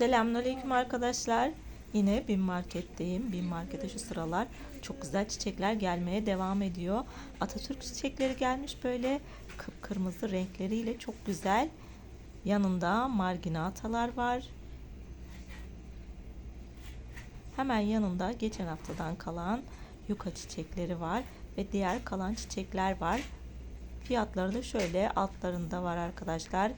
Selamünaleyküm arkadaşlar. Yine bin marketteyim. Bin markete şu sıralar çok güzel çiçekler gelmeye devam ediyor. Atatürk çiçekleri gelmiş böyle kıpkırmızı renkleriyle çok güzel. Yanında marginatalar var. Hemen yanında geçen haftadan kalan yuka çiçekleri var ve diğer kalan çiçekler var. Fiyatları da şöyle altlarında var arkadaşlar.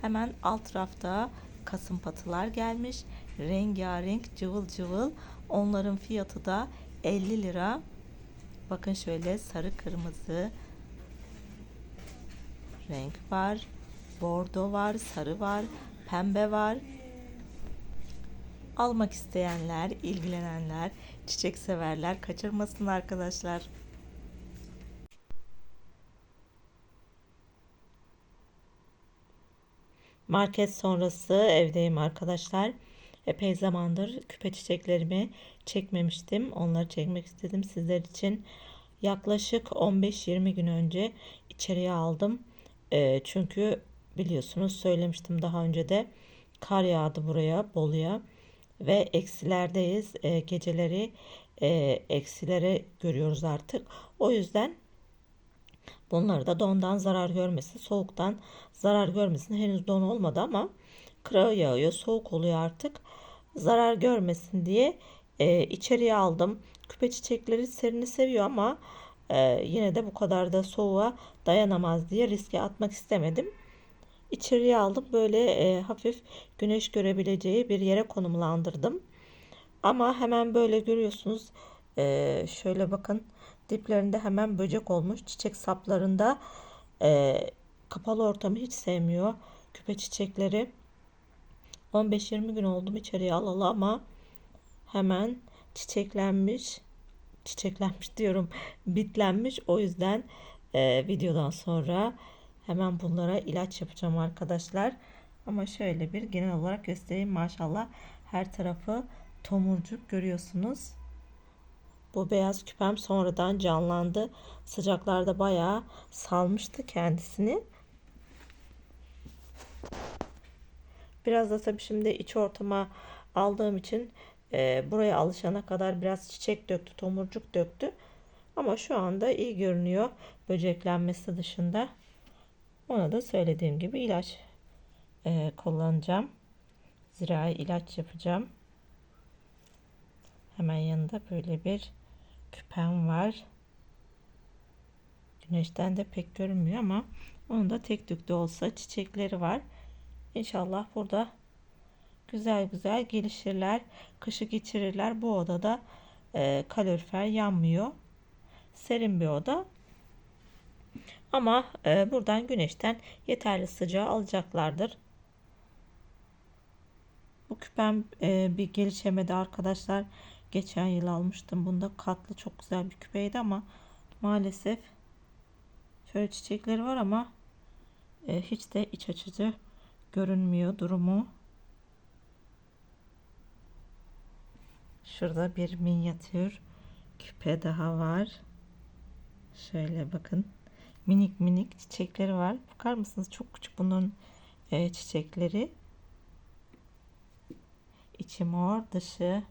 Hemen alt rafta kasım patılar gelmiş. Rengarenk cıvıl cıvıl. Onların fiyatı da 50 lira. Bakın şöyle sarı kırmızı renk var. Bordo var, sarı var, pembe var. Almak isteyenler, ilgilenenler, çiçek severler kaçırmasın arkadaşlar. Market sonrası evdeyim arkadaşlar. Epey zamandır küpe çiçeklerimi çekmemiştim. Onları çekmek istedim sizler için. Yaklaşık 15-20 gün önce içeriye aldım. E, çünkü biliyorsunuz söylemiştim daha önce de kar yağdı buraya Bolu'ya ve eksilerdeyiz. E, geceleri e, eksilere görüyoruz artık. O yüzden Bunları da dondan zarar görmesin, soğuktan zarar görmesin. Henüz don olmadı ama kırağı yağıyor, soğuk oluyor artık. Zarar görmesin diye e, içeriye aldım. Küpe çiçekleri serini seviyor ama e, yine de bu kadar da soğuğa dayanamaz diye riske atmak istemedim. İçeriye aldım. Böyle e, hafif güneş görebileceği bir yere konumlandırdım. Ama hemen böyle görüyorsunuz. E, şöyle bakın Diplerinde hemen böcek olmuş. Çiçek saplarında e, kapalı ortamı hiç sevmiyor. Küpe çiçekleri 15-20 gün oldum içeriye alalı ama hemen çiçeklenmiş. Çiçeklenmiş diyorum. Bitlenmiş. O yüzden e, videodan sonra hemen bunlara ilaç yapacağım arkadaşlar. Ama şöyle bir genel olarak göstereyim. Maşallah her tarafı tomurcuk görüyorsunuz. Bu beyaz küpem sonradan canlandı. Sıcaklarda bayağı salmıştı kendisini. Biraz da tabii şimdi iç ortama aldığım için e, buraya alışana kadar biraz çiçek döktü, tomurcuk döktü. Ama şu anda iyi görünüyor böceklenmesi dışında. Ona da söylediğim gibi ilaç e, kullanacağım. Zirai ilaç yapacağım. Hemen yanında böyle bir küpem var. Güneşten de pek görünmüyor ama onun da tek tük de olsa çiçekleri var. İnşallah burada güzel güzel gelişirler. Kışı geçirirler. Bu odada e, kalorifer yanmıyor. Serin bir oda. Ama e, buradan güneşten yeterli sıcağı alacaklardır. Bu küpem e, bir gelişemedi arkadaşlar. Geçen yıl almıştım. Bunda katlı çok güzel bir küpeydi ama maalesef şöyle çiçekleri var ama e, hiç de iç açıcı görünmüyor durumu. Şurada bir minyatür küpe daha var. Şöyle bakın. Minik minik çiçekleri var. Bakar mısınız? Çok küçük bunun e, çiçekleri. İçi mor, dışı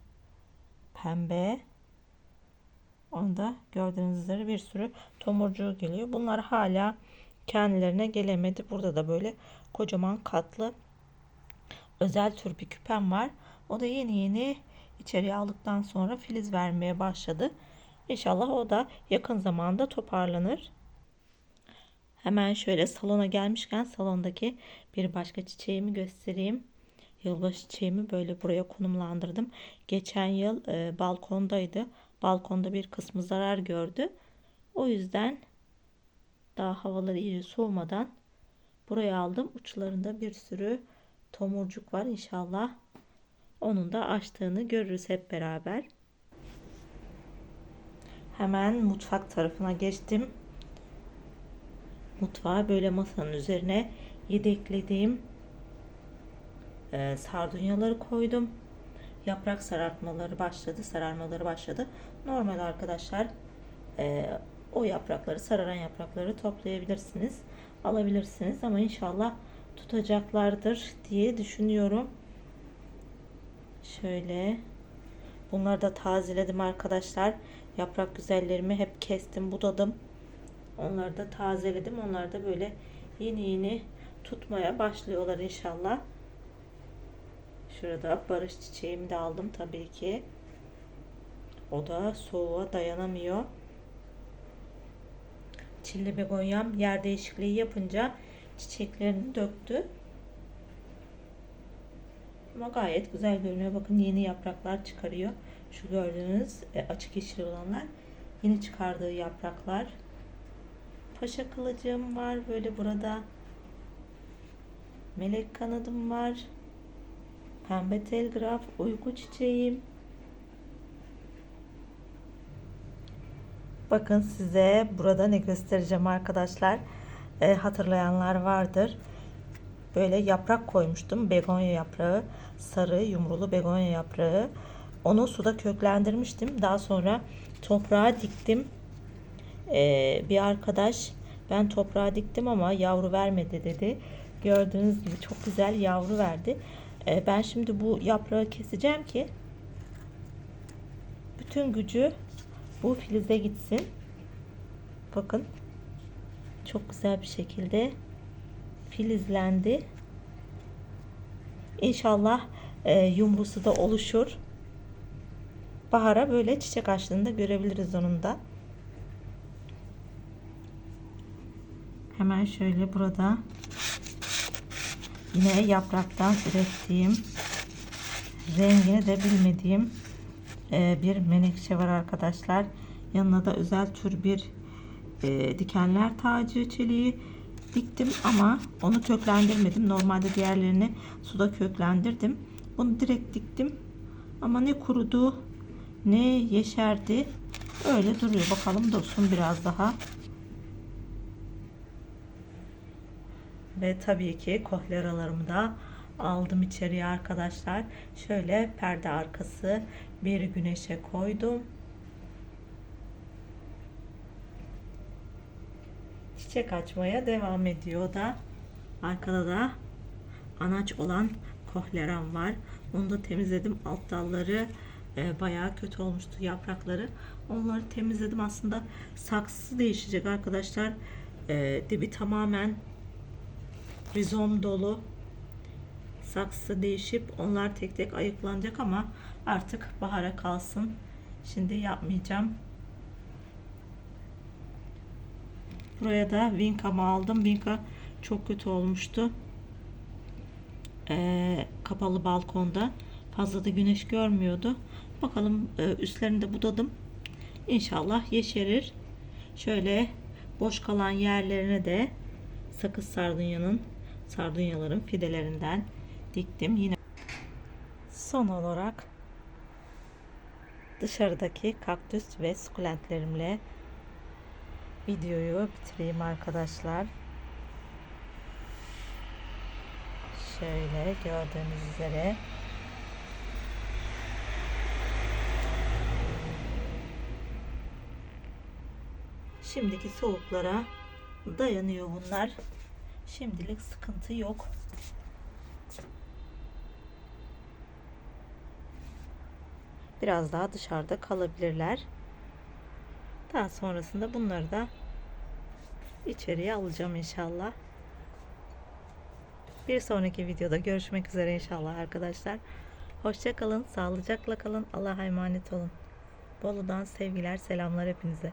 pembe. Onda gördüğünüz üzere bir sürü tomurcuğu geliyor. Bunlar hala kendilerine gelemedi. Burada da böyle kocaman katlı özel tür bir küpem var. O da yeni yeni içeriye aldıktan sonra filiz vermeye başladı. İnşallah o da yakın zamanda toparlanır. Hemen şöyle salona gelmişken salondaki bir başka çiçeğimi göstereyim. Yılbaşı çiçeğimi böyle buraya konumlandırdım. Geçen yıl e, balkondaydı. Balkonda bir kısmı zarar gördü. O yüzden daha havalar iyice soğumadan buraya aldım. Uçlarında bir sürü tomurcuk var inşallah. Onun da açtığını görürüz hep beraber. Hemen mutfak tarafına geçtim. Mutfağı böyle masanın üzerine yedeklediğim e, sardunyaları koydum. Yaprak sarartmaları başladı, sararmaları başladı. Normal arkadaşlar e, o yaprakları, sararan yaprakları toplayabilirsiniz, alabilirsiniz ama inşallah tutacaklardır diye düşünüyorum. Şöyle. Bunları da tazeledim arkadaşlar. Yaprak güzellerimi hep kestim, budadım. Onları da tazeledim. Onlar da böyle yeni yeni tutmaya başlıyorlar inşallah. Şurada barış çiçeğimi de aldım tabii ki. O da soğuğa dayanamıyor. Çilli begonyam yer değişikliği yapınca çiçeklerini döktü. Ama gayet güzel görünüyor. Bakın yeni yapraklar çıkarıyor. Şu gördüğünüz e, açık yeşil olanlar yeni çıkardığı yapraklar. Paşa kılıcım var böyle burada. Melek kanadım var. Pembe telgraf, uyku çiçeğim. Bakın size burada ne göstereceğim arkadaşlar. E, hatırlayanlar vardır. Böyle yaprak koymuştum. Begonya yaprağı. Sarı yumrulu begonya yaprağı. Onu suda köklendirmiştim. Daha sonra toprağa diktim. E, bir arkadaş ben toprağa diktim ama yavru vermedi dedi. Gördüğünüz gibi çok güzel yavru verdi. E, ben şimdi bu yaprağı keseceğim ki bütün gücü bu filize gitsin. Bakın çok güzel bir şekilde filizlendi. İnşallah e, yumrusu da oluşur. Bahara böyle çiçek açtığında görebiliriz onun da. Hemen şöyle burada yine yapraktan ürettiğim rengini de bilmediğim e, bir menekşe var arkadaşlar. Yanına da özel tür bir e, dikenler tacı çeliği diktim ama onu köklendirmedim. Normalde diğerlerini suda köklendirdim. Bunu direkt diktim. Ama ne kurudu ne yeşerdi. Öyle duruyor. Bakalım dursun biraz daha. Ve tabii ki kohleralarımı da aldım içeriye arkadaşlar. Şöyle perde arkası bir güneşe koydum. Çiçek açmaya devam ediyor da. Arkada da anaç olan kohleram var. Onu da temizledim. Alt dalları e, bayağı kötü olmuştu yaprakları. Onları temizledim. Aslında saksısı değişecek arkadaşlar. E, dibi tamamen rizom dolu saksı değişip onlar tek tek ayıklanacak ama artık bahara kalsın. Şimdi yapmayacağım. Buraya da Vinka'mı aldım. Vinka çok kötü olmuştu. Ee, kapalı balkonda. Fazla da güneş görmüyordu. Bakalım e, üstlerini de budadım. İnşallah yeşerir. Şöyle boş kalan yerlerine de sakız sardunyanın sardunyaların fidelerinden diktim. Yine son olarak dışarıdaki kaktüs ve sukulentlerimle videoyu bitireyim arkadaşlar. Şöyle gördüğünüz üzere Şimdiki soğuklara dayanıyor bunlar. Şimdilik sıkıntı yok. Biraz daha dışarıda kalabilirler. Daha sonrasında bunları da içeriye alacağım inşallah. Bir sonraki videoda görüşmek üzere inşallah arkadaşlar. Hoşça kalın, sağlıcakla kalın. Allah'a emanet olun. Bolu'dan sevgiler, selamlar hepinize.